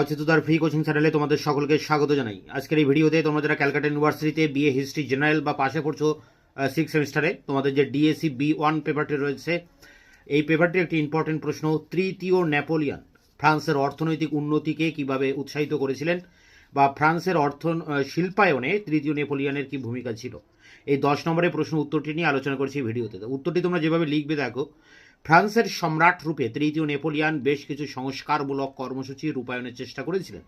অচেততার free coaching চ্যানেলে তোমাদের সকলকে স্বাগত জানাই। আজকের এই ভিডিওতে তোমরা যারা ক্যালকাটা ইউনিভার্সিটিতে বিএ হিস্ট্রি জেনারেল বা পাশে পড়ছো সিক্স সেমিস্টারে তোমাদের যে ডিএসসি বি ওয়ান পেপারটি রয়েছে, এই পেপারটির একটি ইম্পর্টেন্ট প্রশ্ন, তৃতীয় নেপোলিয়ন ফ্রান্সের অর্থনৈতিক উন্নতিকে কীভাবে উৎসাহিত করেছিলেন বা ফ্রান্সের অর্থ শিল্পায়নে তৃতীয় নেপোলিয়ানের কি ভূমিকা ছিল? এই দশ নম্বরের প্রশ্ন উত্তরটি নিয়ে আলোচনা করছি ভিডিওতে। উত্তরটি তোমরা যেভাবে লিখবে দেখো ফ্রান্সের সম্রাট রূপে তৃতীয় নেপোলিয়ান বেশ কিছু সংস্কারমূলক কর্মসূচি রূপায়ণের চেষ্টা করেছিলেন।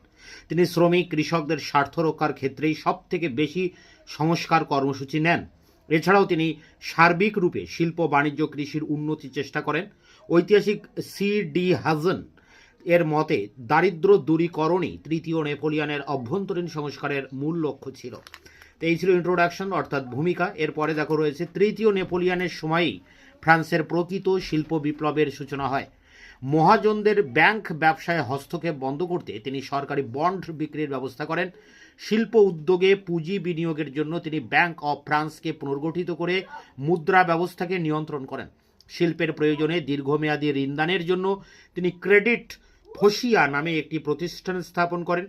তিনি শ্রমিক, কৃষকদের স্বার্থ রক্ষার ক্ষেত্রেই সব থেকে বেশি সংস্কার কর্মসূচি নেন। এছাড়াও তিনি সার্বিক রূপে শিল্প, বাণিজ্য, কৃষির উন্নতির চেষ্টা করেন। ঐতিহাসিক সি ডি হাজন এর মতে দারিদ্র দূরীকরণই তৃতীয় নেপোলিয়ানের অভ্যন্তরীণ সংস্কারের মূল লক্ষ্য ছিল। তো এই ছিল ইন্ট্রোডাকশন অর্থাৎ ভূমিকা। এরপরে দেখো রয়েছে তৃতীয় নেপোলিয়ানের সময়ই ফ্রান্সের প্রকৃত শিল্প বিপ্লবের সূচনা হয়। মহাজনদের ব্যাংক ব্যবসায় হস্তক্ষেপ বন্ধ করতে তিনি সরকারি বন্ড বিক্রির ব্যবস্থা করেন। শিল্প উদ্যোগে পুঁজি বিনিয়োগের জন্য তিনি ব্যাংক অফ ফ্রান্সকে পুনর্গঠিত করে মুদ্রা ব্যবস্থাকে নিয়ন্ত্রণ করেন। শিল্পের প্রয়োজনে দীর্ঘমেয়াদী ঋণদানের জন্য তিনি ক্রেডিট ফসিয়া নামে একটি প্রতিষ্ঠান স্থাপন করেন।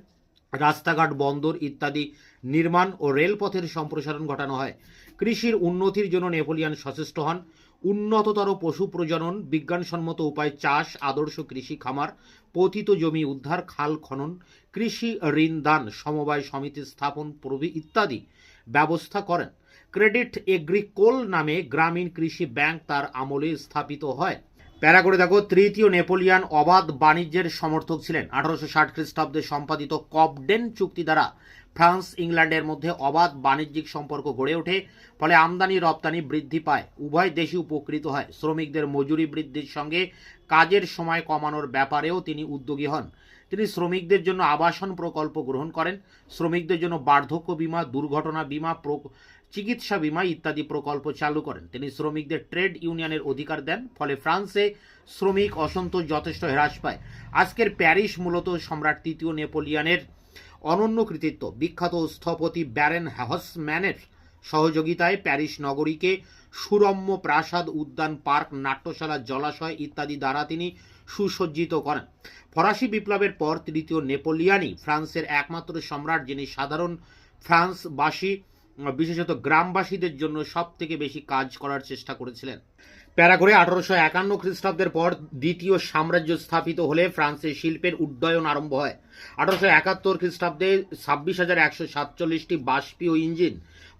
রাস্তাঘাট, বন্দর ইত্যাদি নির্মাণ ও রেলপথের সম্প্রসারণ ঘটানো হয়। কৃষির উন্নতির জন্য নেপোলিয়ান সচেষ্ট হন। উন্নততর পশু প্রজনন, বিজ্ঞানসম্মত উপায় চাষ, আদর্শ কৃষি খামার, পতিত জমি উদ্ধার, খাল খনন, কৃষি ঋণ দান, সমবায় সমিতি স্থাপন, প্রভৃতি ইত্যাদি ব্যবস্থা করেন। ক্রেডিট এগ্রিকোল নামে গ্রামীণ কৃষি ব্যাংক তার আমলে স্থাপিত হয়। প্যারা করে দেখো, তৃতীয় নেপোলিয়ান অবাধ বাণিজ্যের সমর্থক ছিলেন। আঠারোশো ষাট খ্রিস্টাব্দে সম্পাদিত কবডেন চুক্তি দ্বারা ফ্রান্স, ইংল্যান্ডের মধ্যে অবাধ বাণিজ্যিক সম্পর্ক গড়ে ওঠে, ফলে আমদানি রপ্তানি বৃদ্ধি পায়। উভয় দেশই উপকৃত হয়। শ্রমিকদের মজুরি বৃদ্ধির সঙ্গে কাজের সময় কমানোর ব্যাপারেও তিনি উদ্যোগী হন। তিনি শ্রমিকদের জন্য আবাসন প্রকল্প গ্রহণ করেন, শ্রমিকদের জন্য বার্ধক্য বীমা, দুর্ঘটনা বীমা চিকিৎসা বীমা ইত্যাদি প্রকল্প চালু করেন। তিনি শ্রমিকদের ট্রেড ইউনিয়নের অধিকার দেন, ফলে ফ্রান্সে শ্রমিক অসন্তোষ যথেষ্ট হ্রাস পায়। আজকের প্যারিস মূলত সম্রাট তৃতীয় নেপোলিয়ানের অনন্য কৃতিত্ব বিখ্যাত স্থপতি ব্যারেন হ্যাহসম্যানের সহযোগিতায় প্যারিস নগরীকে সুরম্য প্রাসাদ উদ্যান, পার্ক, নাট্যশালা, জলাশয় ইত্যাদি দ্বারা তিনি সুসজ্জিত করেন। ফরাসি বিপ্লবের পর তৃতীয় নেপোলিয়ানই ফ্রান্সের একমাত্র সম্রাট, যিনি সাধারণ ফ্রান্সবাসী, বিশেষত গ্রামবাসীদের জন্য সব থেকে বেশি কাজ করার চেষ্টা করেছিলেন। প্যারা করে আঠারোশো একান্ন খ্রিস্টাব্দের পর দ্বিতীয় সাম্রাজ্য স্থাপিত হলে ফ্রান্সের শিল্পের উড্ডয়ন আরম্ভ হয়। আঠারোশো একাত্তর খ্রিস্টাব্দে ছাব্বিশ হাজার একশো সাতচল্লিশটি বাষ্পীয় ইঞ্জিন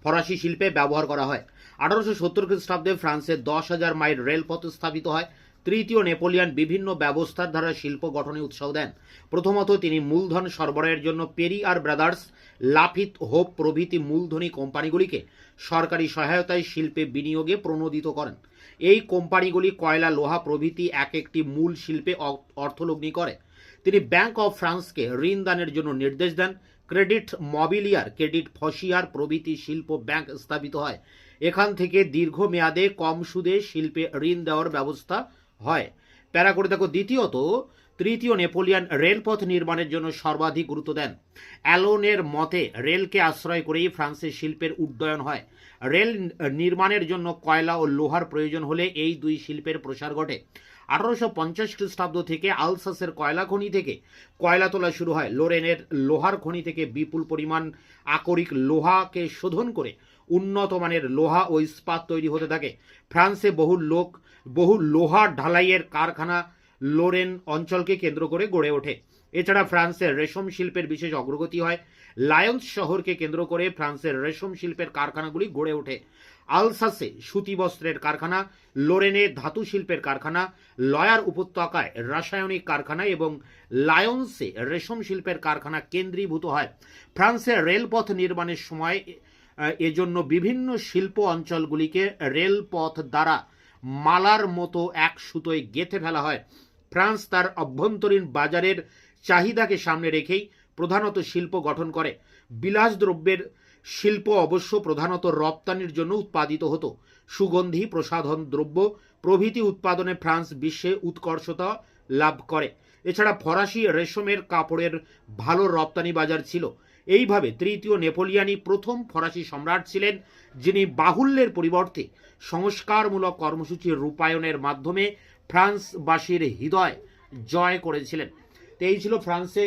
ফরাসি শিল্পে ব্যবহার করা হয়। আঠারোশো সত্তর খ্রিস্টাব্দে ফ্রান্সে দশ হাজার মাইল রেলপথ স্থাপিত হয়। তৃতীয় নেপোলিয়ান বিভিন্ন ব্যবস্থার দ্বারা শিল্প গঠনে উৎসাহ দেন। প্রথমত তিনি মূলধন সরবরাহের জন্য পেরি আর ব্রাদার্স, লাফিত হোপ প্রভৃতি মূলধনী কোম্পানিগুলিকে সরকারি সহায়তায় শিল্পে বিনিয়োগে প্রণোদিত করেন। এই কোম্পানিগুলি কয়লা, লোহা প্রভৃতি এক একটি মূল শিল্পে অর্থলগ্নি করে। তিনি ব্যাংক অফ ফ্রান্সকে ঋণ দানের জন্য নির্দেশ দেন। ক্রেডিট মবিলিয়ার ক্রেডিট ফসিয়ার প্রভৃতি শিল্প ব্যাংক স্থাপিত হয়। এখান থেকে দীর্ঘমেয়াদে কম সুদে শিল্পে ঋণ দেওয়ার ব্যবস্থা হয়। প্যারা করে দেখো, দ্বিতীয়ত তৃতীয় নেপোলিয়ান রেলপথ নির্মাণের জন্য সর্বাধিক গুরুত্ব দেন। অ্যালোনের মতে, রেলকে আশ্রয় করেই ফ্রান্সের শিল্পের উড্ডয়ন হয়। রেল নির্মাণের জন্য কয়লা ও লোহার প্রয়োজন হলে এই দুই শিল্পের প্রসার ঘটে। আঠারোশো পঞ্চাশ খ্রিস্টাব্দ থেকে আলসাসের কয়লা খনি থেকে কয়লা তোলা শুরু হয়। লোরেনের লোহার খনি থেকে বিপুল পরিমাণ আকরিক লোহাকে শোধন করে উন্নত মানের লোহা ও ইস্পাত তৈরি হতে থাকে। ফ্রান্সে বহু লোক, বহু লোহা ঢালাইয়ের কারখানা লোরেন অঞ্চলকে কেন্দ্র করে গড়ে ওঠে। এছাড়া ফ্রান্সের রেশম শিল্পের বিশেষ অগ্রগতি হয়। লায়ন্স শহরকে কেন্দ্র করে ফ্রান্সের রেশম শিল্পের কারখানাগুলি গড়ে ওঠে। আলসাসে সুতি বস্ত্রের কারখানা, লোরেনে ধাতু শিল্পের কারখানা, লয়ার উপত্যকায় রাসায়নিক কারখানা এবং লায়ন্সে রেশম শিল্পের কারখানা কেন্দ্রীভূত হয়। ফ্রান্সের রেলপথ নির্মাণের সময় এজন্য বিভিন্ন শিল্প অঞ্চলগুলিকে রেলপথ দ্বারা মালার মতো এক সুতোয় গেঁথে ফেলা হয়। ফ্রান্স তার অভ্যন্তরীণ বাজারের চাহিদাকে সামনে রেখেই প্রধানত শিল্প গঠন করে। বিলাস দ্রব্যের শিল্প অবশ্য প্রধানত রপ্তানির জন্য উৎপাদিত হতো। সুগন্ধি, প্রসাধন দ্রব্য, প্রভৃতি উৎপাদনে ফ্রান্স বিশ্বে উৎকর্ষতা লাভ করে। এছাড়া ফরাসি রেশমের কাপড়ের ভালো রপ্তানি বাজার ছিল। এইভাবে তৃতীয় নেপোলিয়ানি প্রথম ফরাসি সম্রাট ছিলেন, যিনি বাহুল্যের পরিবর্তে সংস্কারমূলক কর্মসূচির রূপায়ণের মাধ্যমে ফ্রান্সবাসীর হৃদয় জয় করেছিলেন। তো এই ছিল ফ্রান্সে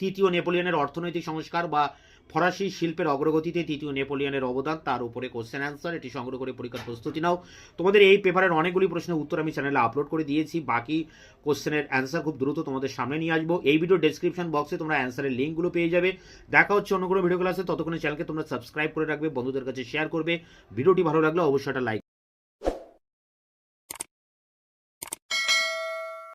তৃতীয় নেপোলিয়নের অর্থনৈতিক সংস্কার বা ফরাসি শিল্পের অগ্রগতিতে তৃতীয় নেপোলিয়নের অবদান। তার উপরে কোশ্চেন অ্যান্সার এটি সংগ্রহ করে পরীক্ষার প্রস্তুতি নাও। তোমাদের এই পেপারের অনেকগুলি প্রশ্নের উত্তর আমি চ্যানেলে আপলোড করে দিয়েছি। বাকি কোশ্চেনের অ্যান্সার খুব দ্রুত তোমাদের সামনে নিয়ে আসব। এই ভিডিও ডেসক্রিপশন বক্সে তোমরা অ্যান্সারের লিঙ্কগুলো পেয়ে যাবে। দেখা হচ্ছে অন্য কোনো ভিডিও ক্লাসে ততক্ষণে চ্যানেলকে তোমরা সাবস্ক্রাইব করে রাখবে, বন্ধুদের কাছে শেয়ার করবে। ভিডিওটি ভালো লাগলে অবশ্যই একটা লাইক